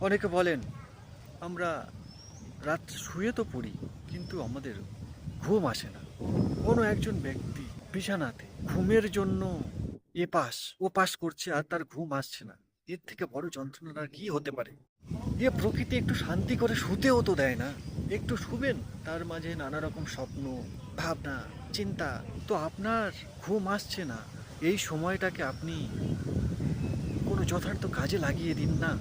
অনেকে বলেন, আমরা রাত শুয়ে তো পড়ি, কিন্তু আমাদের ঘুম আসে না। কোনো একজন ব্যক্তি বিছানাতে ঘুমের জন্য এ পাশ ও পাশ করছে আর তার ঘুম আসছে না। এর থেকে বড় যন্ত্রণা কি হতে পারে? এ প্রকৃতি একটু শান্তি করে শুতেও তো দেয় না। একটু শুবেন, তার মাঝে নানা রকম স্বপ্ন, ভাবনা, চিন্তা। তো আপনার ঘুম আসছে না। এই সময়টাকে আপনি কোনো যথার্থ কাজে লাগিয়ে দিন না।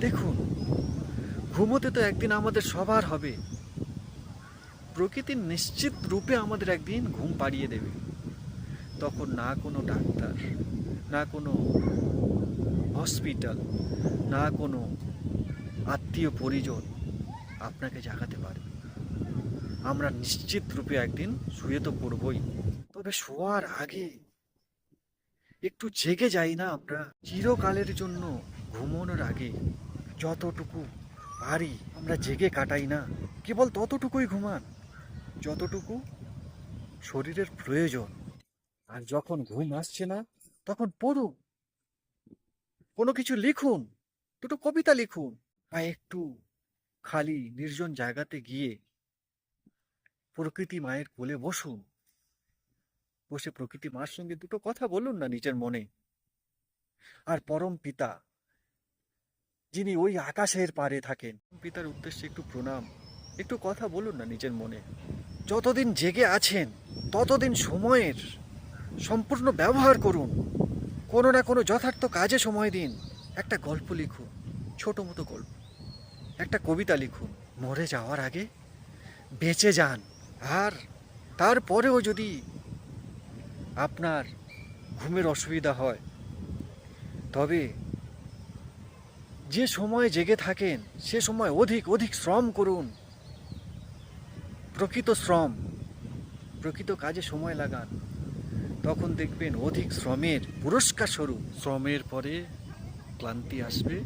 দেখুন, ঘুমোতে তো একদিন আমাদের সবার হবে। প্রকৃতির নিশ্চিত রূপে আমাদের একদিন ঘুম পাড়িয়ে দেবে। তখন না কোনো ডাক্তার, না কোনো হসপিটাল, না কোনো আত্মীয় পরিজন আপনাকে জাগাতে পারবে। আমরা নিশ্চিত রূপে একদিন শুয়ে তো পড়বই। তবে শোয়ার আগে একটু জেগে যাই না আমরা? চিরকালের জন্য ঘুমানোর আগে যতটুকু পারি আমরা জেগে কাটাই না, কেবল ততটুকুই ঘুমান। যতটুকু শরীরের প্রয়োজন। আর যখন ঘুম আসছে না, তখন পড়ুন। কোনো কিছু লিখুন, দুটো কবিতা লিখুন, বা একটু খালি নির্জন জায়গাতে গিয়ে প্রকৃতি মায়ের কোলে বসুন। বসে প্রকৃতি মার সঙ্গে দুটো কথা বলুন না নিজের মনে। আর পরম পিতা যিনি ওই আকাশের পারে থাকেন। পিতার উদ্দেশ্যে একটু প্রণাম, একটু কথা বলুন না নিজের মনে। যতদিন জেগে আছেন, ততদিন সময়ের সম্পূর্ণ ব্যবহার করুন। কোনো না কোনো যথার্থ কাজে সময় দিন, একটা গল্প লিখুন, ছোট মতো গল্প, একটা কবিতা লিখুন। মরে যাওয়ার আগে বেঁচে যান। আর তারপরেও যদি আপনার ঘুমের অসুবিধা হয়, তবে যে সময় জেগে থাকেন, সে সময় অধিক অধিক শ্রম করুন। প্রকৃত শ্রম, প্রকৃত কাজে সময় লাগান। তখন দেখবেন অধিক শ্রমের পুরস্কার স্বরূপ শ্রমের পরে ক্লান্তি আসবে।